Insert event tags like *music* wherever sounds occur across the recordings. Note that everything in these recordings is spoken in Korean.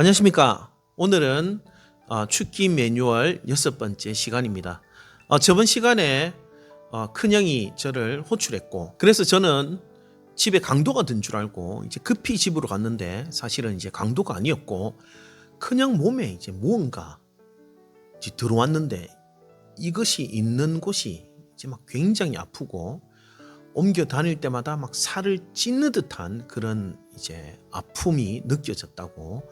안녕하십니까. 오늘은 어, 축기 매뉴얼 여섯 번째 시간입니다. 어, 저번 시간에 어, 큰형이 저를 호출했고, 그래서 저는 집에 강도가 든 줄 알고 이제 급히 집으로 갔는데 사실은 이제 강도가 아니었고 큰형 몸에 이제 무언가 이제 들어왔는데 이것이 있는 곳이 이제 막 굉장히 아프고 옮겨 다닐 때마다 막 살을 찢는 듯한 그런 이제 아픔이 느껴졌다고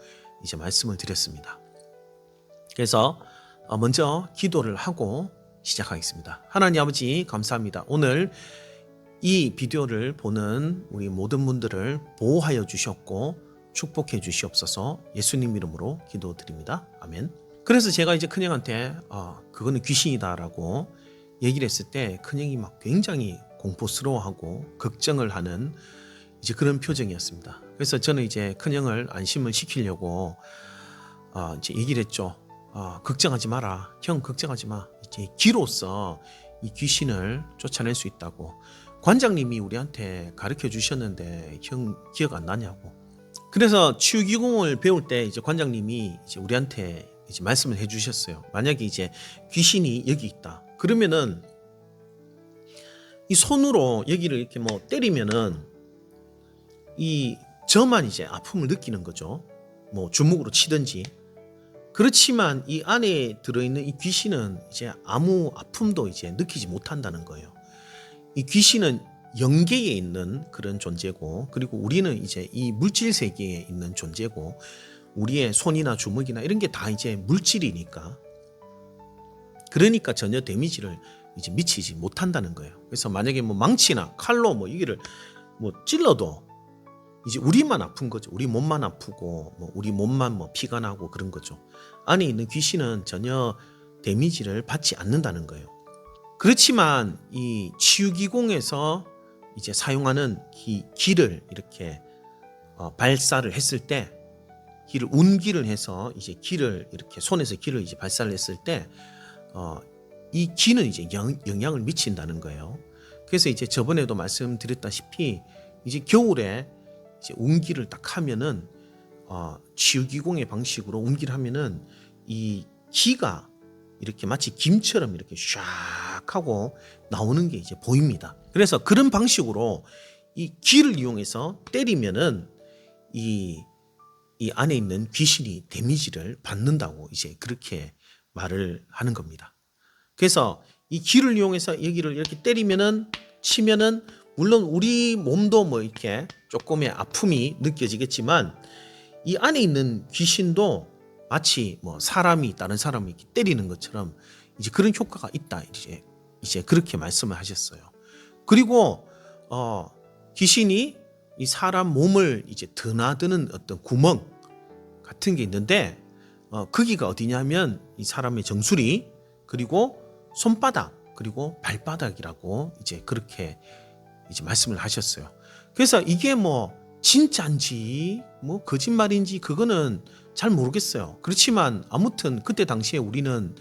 이제 말씀을 드렸습니다. 그래서 어, 먼저 기도를 하고 시작하겠습니다. 하나님 아버지 감사합니다. 오늘 이 비디오를 보는 우리 모든 분들을 보호하여 주셨고 축복해 주시옵소서 예수님 이름으로 기도드립니다. 아멘. 그래서 제가 이제 큰형한테 아, 그거는 귀신이다라고 얘기를 했을 때 큰형이 막 굉장히 공포스러워하고 걱정을 하는 이제 그런 표정이었습니다. 그래서 저는 이제 큰형을 안심을 시키려고 아, 이제 얘기를 했죠. 아, 걱정하지 마라. 형 걱정하지 마. 이제 기로서 이 귀신을 쫓아낼 수 있다고. 관장님이 우리한테 가르쳐 주셨는데 형 기억 안 나냐고. 그래서 치유기공을 배울 때 이제 관장님이 이제 우리한테 이제 말씀을 해 주셨어요. 만약에 이제 귀신이 여기 있다. 그러면은 이 손으로 여기를 이렇게 뭐 때리면은 이 저만 이제 아픔을 느끼는 거죠. 뭐 주먹으로 치든지. 그렇지만 이 안에 들어있는 이 귀신은 이제 아무 아픔도 이제 느끼지 못한다는 거예요. 이 귀신은 영계에 있는 그런 존재고, 그리고 우리는 이제 이 물질 세계에 있는 존재고, 우리의 손이나 주먹이나 이런 게 다 이제 물질이니까. 그러니까 전혀 데미지를 이제 미치지 못한다는 거예요. 그래서 만약에 뭐 망치나 칼로 뭐 이기를 뭐 찔러도 이제 우리만 아픈 거죠. 우리 몸만 아프고 뭐 우리 몸만 뭐 피가 나고 그런 거죠. 안에 있는 귀신은 전혀 데미지를 받지 않는다는 거예요. 그렇지만 이 치유기공에서 이제 사용하는 이 기를 이렇게 어, 발사를 했을 때 기를 운기를 해서 이제 기를 이렇게 손에서 기를 이제 발사를 했을 때 어, 이 기는 이제 영, 영향을 미친다는 거예요. 그래서 이제 저번에도 말씀드렸다시피 이제 겨울에 이제 운기를 딱 하면은 어, 치유기공의 방식으로 운기를 하면은 이 기가 이렇게 마치 김처럼 이렇게 샥 하고 나오는 게 이제 보입니다. 그래서 그런 방식으로 이 기를 이용해서 때리면은 이, 이 안에 있는 귀신이 데미지를 받는다고 이제 그렇게 말을 하는 겁니다. 그래서 이 기를 이용해서 여기를 이렇게 때리면은 치면은 물론 우리 몸도 뭐 이렇게 조금의 아픔이 느껴지겠지만 이 안에 있는 귀신도 마치 뭐 사람이 다른 사람을 이렇게 때리는 것처럼 이제 그런 효과가 있다 이제 이제 그렇게 말씀을 하셨어요. 그리고 어 귀신이 이 사람 몸을 이제 드나드는 어떤 구멍 같은 게 있는데 어 거기가 어디냐면 이 사람의 정수리 그리고 손바닥 그리고 발바닥이라고 이제 그렇게 이제 말씀을 하셨어요. 그래서 이게 뭐 진짜인지 뭐 거짓말인지 그거는 잘 모르겠어요. 그렇지만 아무튼 그때 당시에 우리는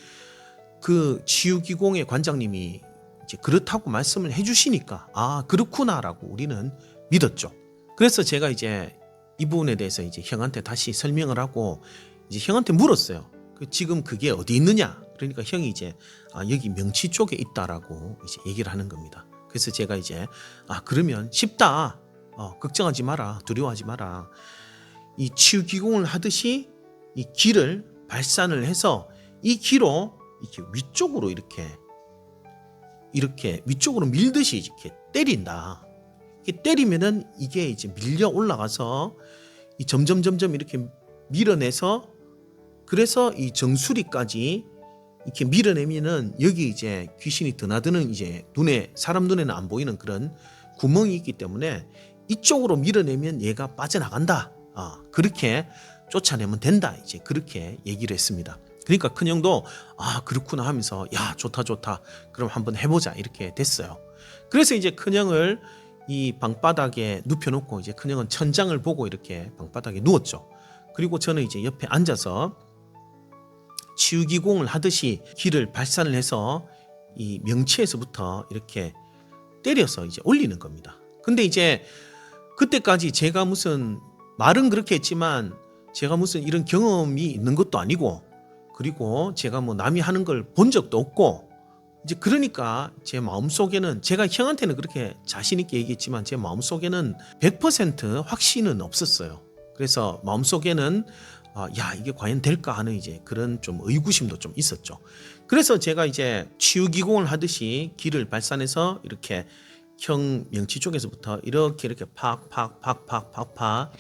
그 치유기공의 관장님이 이제 그렇다고 말씀을 해주시니까 아 그렇구나라고 우리는 믿었죠. 그래서 제가 이제 이 부분에 대해서 이제 형한테 다시 설명을 하고 이제 형한테 물었어요. 그 지금 그게 어디 있느냐? 그러니까 형이 이제 아 여기 명치 쪽에 있다라고 이제 얘기를 하는 겁니다. 그래서 제가 이제 아 그러면 쉽다. 어, 걱정하지 마라. 두려워하지 마라. 이 치유기공을 하듯이 이 기를 발산을 해서 이 기로 이렇게 위쪽으로 이렇게 이렇게 위쪽으로 밀듯이 이렇게 때린다. 이렇게 때리면은 이게 이제 밀려 올라가서 이 점점 점점 이렇게 밀어내서 그래서 이 정수리까지 이렇게 밀어내면은 여기 이제 귀신이 드나드는 이제 눈에 사람 눈에는 안 보이는 그런 구멍이 있기 때문에 이쪽으로 밀어내면 얘가 빠져나간다. 아, 그렇게 쫓아내면 된다. 이제 그렇게 얘기를 했습니다. 그러니까 큰 형도 아 그렇구나 하면서 야 좋다 좋다 그럼 한번 해보자 이렇게 됐어요. 그래서 이제 큰 형을 이 방바닥에 눕혀놓고 이제 큰 형은 천장을 보고 이렇게 방바닥에 누웠죠. 그리고 저는 이제 옆에 앉아서 치유기공을 하듯이 기를 발산을 해서 이 명치에서부터 이렇게 때려서 이제 올리는 겁니다. 근데 이제 그때까지 제가 무슨 말은 그렇게 했지만 제가 무슨 이런 경험이 있는 것도 아니고 그리고 제가 뭐 남이 하는 걸 본 적도 없고 이제 그러니까 제 마음속에는 제가 형한테는 그렇게 자신 있게 얘기했지만 제 마음속에는 100% 확신은 없었어요. 그래서 마음속에는 아, 야 이게 과연 될까 하는 이제 그런 좀 의구심도 좀 있었죠. 그래서 제가 이제 치유기공을 하듯이 길을 발산해서 이렇게 형 명치 쪽에서부터 이렇게 이렇게 팍팍팍팍팍팍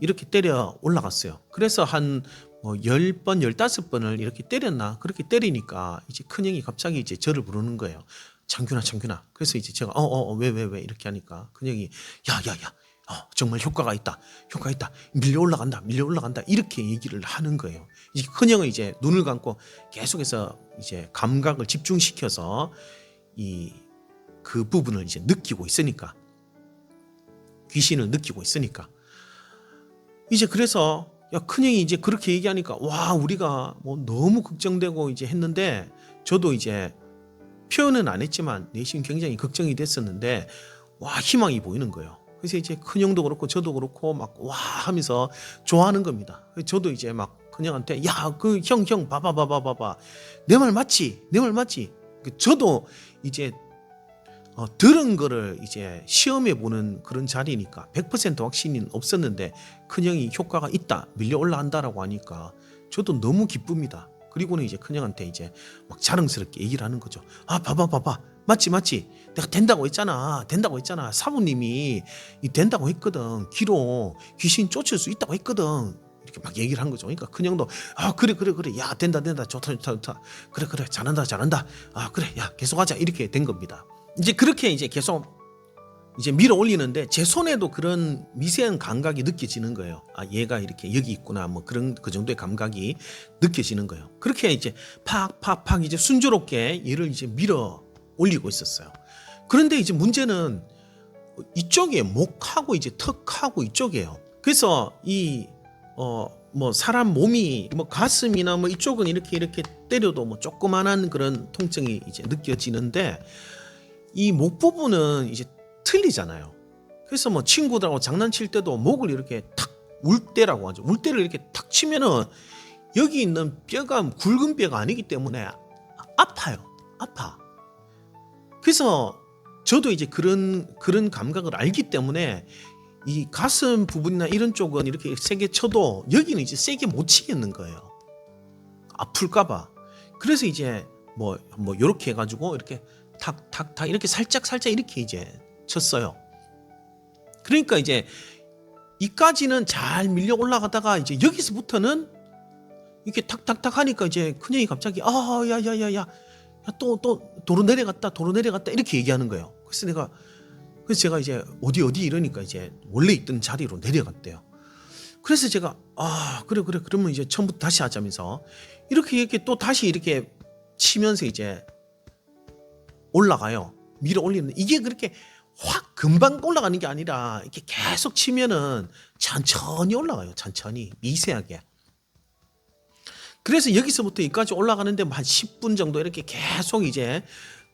이렇게 때려 올라갔어요. 그래서 한 뭐 10번, 15번을 이렇게 때렸나? 그렇게 때리니까 이제 큰 형이 갑자기 이제 저를 부르는 거예요. 장균아, 장균아. 그래서 이제 제가 어, 어, 어, 왜, 왜, 왜 이렇게 하니까 큰 형이 야, 야, 야. 어, 정말 효과가 있다. 효과 있다. 밀려 올라간다. 밀려 올라간다. 이렇게 얘기를 하는 거예요. 이제 큰형은 이제 눈을 감고 계속해서 이제 감각을 집중시켜서 이 그 부분을 이제 느끼고 있으니까 귀신을 느끼고 있으니까 이제 그래서 야 큰형이 이제 그렇게 얘기하니까 와 우리가 뭐 너무 걱정되고 이제 했는데 저도 이제 표현은 안 했지만 내심 굉장히 걱정이 됐었는데 와 희망이 보이는 거예요. 그래서 이제 큰 형도 그렇고 저도 그렇고 막 와 하면서 좋아하는 겁니다. 저도 이제 막 큰형한테 야 그 형 형 봐봐 봐봐 봐봐 내 말 맞지 내 말 맞지 그 저도 이제 어, 들은 거를 이제 시험해 보는 그런 자리니까 100% 확신이 없었는데 큰형이 효과가 있다 밀려 올라간다라고 하니까 저도 너무 기쁩니다. 그리고는 이제 큰형한테 이제 막 자랑스럽게 얘기를 하는 거죠. 아 봐봐 봐봐 맞지 맞지? 내가 된다고 했잖아. 된다고 했잖아. 사부님이 이 된다고 했거든. 기로 귀신 쫓을 수 있다고 했거든. 이렇게 막 얘기를 한 거죠. 그러니까 큰형도 아 그래 그래 그래. 야 된다 된다. 좋다 좋다 좋다. 그래 그래. 잘한다 잘한다. 아 그래. 야 계속하자. 이렇게 된 겁니다. 이제 그렇게 이제 계속 이제 밀어 올리는데 제 손에도 그런 미세한 감각이 느껴지는 거예요. 아 얘가 이렇게 여기 있구나. 뭐 그런 그 정도의 감각이 느껴지는 거예요. 그렇게 이제 팍팍팍 이제 순조롭게 얘를 이제 밀어 올리고 있었어요. 그런데 이제 문제는 이쪽에 목하고 이제 턱하고 이쪽이에요. 그래서 이 어 뭐 사람 몸이 뭐 가슴이나 뭐 이쪽은 이렇게 이렇게 때려도 뭐 조그만한 그런 통증이 이제 느껴지는데 이 목 부분은 이제 틀리잖아요. 그래서 뭐 친구들하고 장난칠 때도 목을 이렇게 탁 울대라고 하죠. 울대를 이렇게 탁 치면은 여기 있는 뼈가 굵은 뼈가 아니기 때문에 아- 아파요. 아파. 그래서 저도 이제 그런 그런 감각을 알기 때문에 이 가슴 부분이나 이런 쪽은 이렇게 세게 쳐도 여기는 이제 세게 못 치겠는 거예요. 아플까봐. 그래서 이제 뭐뭐 이렇게 해가지고 이렇게 탁탁탁 이렇게 살짝 살짝 이렇게 이제 쳤어요. 그러니까 이제 이까지는 잘 밀려 올라가다가 이제 여기서부터는 이렇게 탁탁탁 하니까 이제 큰형이 갑자기 아 야야야야 또 또 도로 내려갔다 도로 내려갔다 이렇게 얘기하는 거예요. 그래서 내가 그래서 제가 이제 어디 어디 이러니까 이제 원래 있던 자리로 내려갔대요. 그래서 제가 아 그래 그래 그러면 이제 처음부터 다시 하자면서 이렇게 이렇게 또 다시 이렇게 치면서 이제 올라가요. 밀어 올리는 이게 그렇게 확 금방 올라가는 게 아니라 이렇게 계속 치면은 천천히 올라가요. 천천히 미세하게. 그래서 여기서부터 여기까지 올라가는데 뭐한 10분 정도 이렇게 계속 이제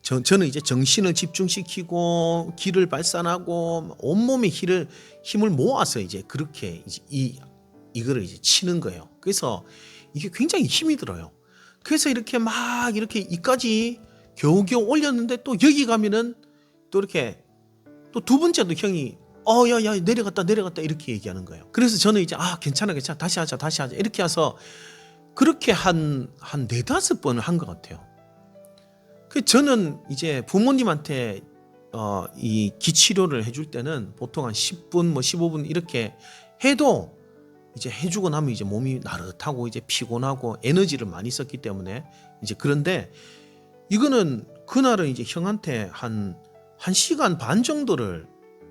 저, 저는 이제 정신을 집중시키고 기를 발산하고 온몸의 힘을 힘을 모아서 이제 그렇게 이제 이 이거를 이제 치는 거예요. 그래서 이게 굉장히 힘이 들어요. 그래서 이렇게 막 이렇게 이까지 겨우겨우 올렸는데 또 여기 가면은 또 이렇게 또 두 번째도 형이 어 야 야 내려갔다 내려갔다 이렇게 얘기하는 거예요. 그래서 저는 이제 아 괜찮아 괜찮아 다시 하자 다시 하자 이렇게 해서 그렇게 한 한 네다섯 번을 한 것 같아요. 그 저는 이제 부모님한테 어, 이 기치료를 해줄 때는 보통 한 10분 뭐 15분 이렇게 해도 이제 해주고 나면 이제 몸이 나릇하고 이제 피곤하고 에너지를 많이 썼기 때문에 이제 그런데 이거는 그날은 이제 형한테 한, 한 시간 반 정도를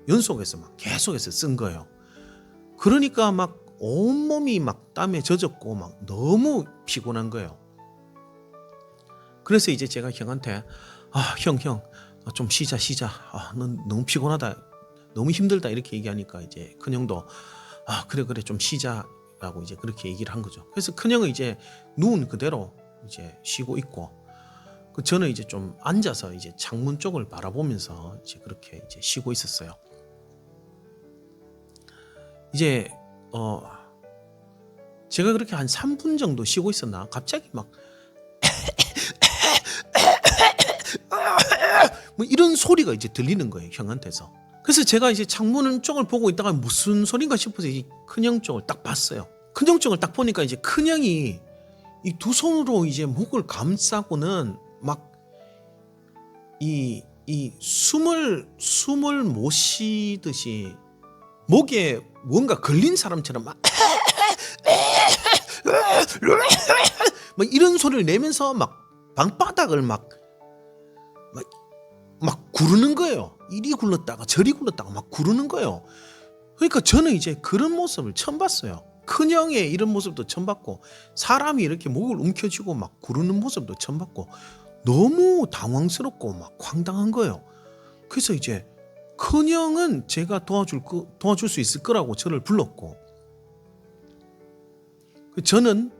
연속해서 막 계속해서 쓴 거예요. 그러니까 막 온몸이 막 땀에 젖었고 막 너무 피곤한 거예요. 그래서 이제 제가 형한테 아, 형, 형, 아, 좀 쉬자, 쉬자. 아, 넌 너무 피곤하다. 너무 힘들다. 이렇게 얘기하니까 이제 큰 형도 아, 그래, 그래, 좀 쉬자 라고 이제 그렇게 얘기를 한 거죠. 그래서 큰 형은 이제 누운 그대로 이제 쉬고 있고 그 저는 이제 좀 앉아서 이제 창문 쪽을 바라보면서 이제 그렇게 이제 쉬고 있었어요. 이제 어 제가 그렇게 한 3분 정도 쉬고 있었나? 갑자기 막 뭐 이런 소리가 이제 들리는 거예요 형한테서. 그래서 제가 이제 창문 쪽을 보고 있다가 무슨 소린가 싶어서 이 큰형 쪽을 딱 봤어요. 큰형 쪽을 딱 보니까 이제 큰형이 이 두 손으로 이제 목을 감싸고는 막 이 이 숨을 숨을 못 쉬듯이 목에 뭔가 걸린 사람처럼 막, 막 이런 소리를 내면서 막 방바닥을 막, 막, 막 구르는 거예요. 이리 굴렀다가 저리 굴렀다가 막 구르는 거예요. 그러니까 저는 이제 그런 모습을 처음 봤어요. 큰형의 이런 모습도 처음 봤고 사람이 이렇게 목을 움켜쥐고 막 구르는 모습도 처음 봤고 너무 당황스럽고 막 황당한 거예요. 그래서 이제 큰형은 제가 도와줄 거, 도와줄 수 있을 거라고 저를 불렀고 그 저는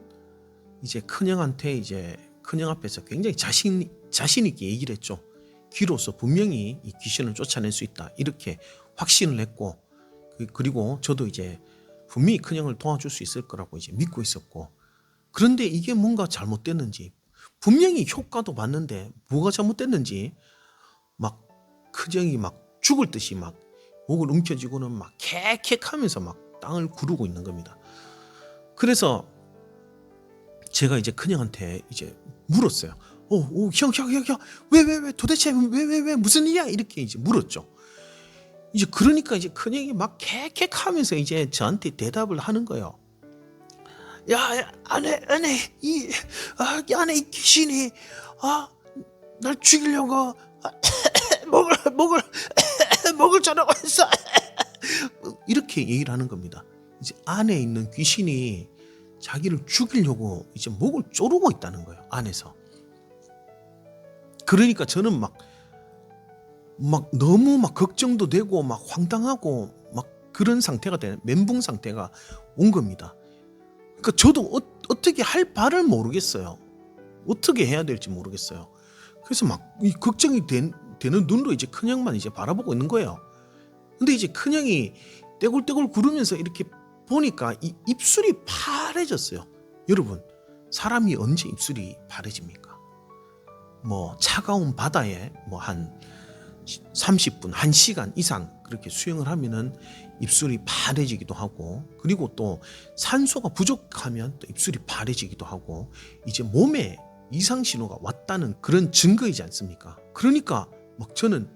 이제 큰형한테 이제 큰형 앞에서 굉장히 자신 자신 있게 얘기를 했죠. 귀로서 분명히 이 귀신을 쫓아낼 수 있다 이렇게 확신을 했고 그- 그리고 저도 이제 분명히 큰형을 도와줄 수 있을 거라고 이제 믿고 있었고 그런데 이게 뭔가 잘못됐는지 분명히 효과도 봤는데 뭐가 잘못됐는지 막 큰형이 막 죽을 듯이 막 목을 움켜쥐고는 막 캑캑하면서 막 땅을 구르고 있는 겁니다. 그래서 제가 이제 큰형한테 이제 물었어요. 오, 오, 형, 형, 형, 형, 왜, 왜, 왜, 도대체 왜, 왜, 왜, 무슨 일이야? 이렇게 이제 물었죠. 이제 그러니까 이제 큰형이 막 캑캑 하면서 이제 저한테 대답을 하는 거예요. 야, 야, 안에, 안에 이, 아, 이 안에 이 귀신이, 아, 날 죽이려고 아, *coughs* 목을, 목을, 목을 자르고 있어. *laughs* 이렇게 얘기를 하는 겁니다. 이제 안에 있는 귀신이 자기를 죽이려고 이제 목을 조르고 있다는 거예요. 안에서. 그러니까 저는 막, 막 너무 막 걱정도 되고 막 황당하고 막 그런 상태가 되는 멘붕 상태가 온 겁니다. 그러니까 저도 어, 어떻게 할 바를 모르겠어요. 어떻게 해야 될지 모르겠어요. 그래서 막 이 걱정이 된, 되는 눈으로 이제 큰형만 이제 바라보고 있는 거예요. 근데 이제 큰형이 떼굴떼굴 구르면서 이렇게 보니까 이 입술이 파래졌어요. 여러분, 사람이 언제 입술이 파래집니까? 뭐 차가운 바다에 뭐 한 30분, 1시간 이상 그렇게 수영을 하면은 입술이 파래지기도 하고 그리고 또 산소가 부족하면 또 입술이 파래지기도 하고 이제 몸에 이상 신호가 왔다는 그런 증거이지 않습니까? 그러니까 막 저는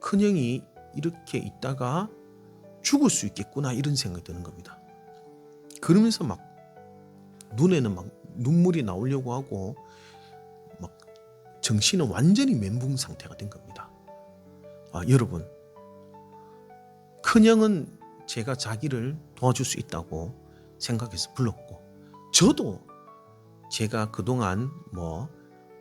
큰형이 이렇게 있다가 죽을 수 있겠구나 이런 생각이 드는 겁니다. 그러면서 막 눈에는 막 눈물이 나오려고 하고 막 정신은 완전히 멘붕 상태가 된 겁니다. 아, 여러분, 큰형은 제가 자기를 도와줄 수 있다고 생각해서 불렀고, 저도 제가 그동안 뭐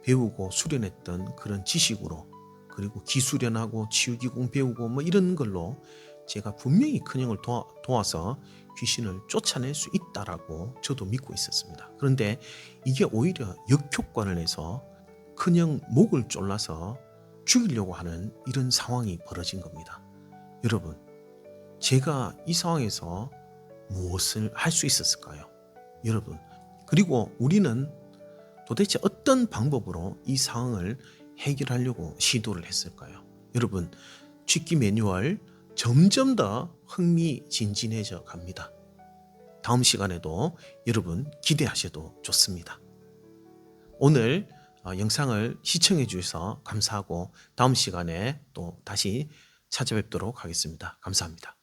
배우고 수련했던 그런 지식으로 그리고 기수련하고 치유기공 배우고 뭐 이런 걸로 제가 분명히 큰형을 도와, 도와서 귀신을 쫓아낼 수 있다라고 저도 믿고 있었습니다. 그런데 이게 오히려 역효과를 내서 큰형 목을 졸라서 죽이려고 하는 이런 상황이 벌어진 겁니다. 여러분, 제가 이 상황에서 무엇을 할 수 있었을까요? 여러분, 그리고 우리는 도대체 어떤 방법으로 이 상황을 해결하려고 시도를 했을까요? 여러분, 취기 매뉴얼 점점 더 흥미진진해져 갑니다. 다음 시간에도 여러분 기대하셔도 좋습니다. 오늘 어, 영상을 시청해 주셔서 감사하고 다음 시간에 또 다시 찾아뵙도록 하겠습니다. 감사합니다.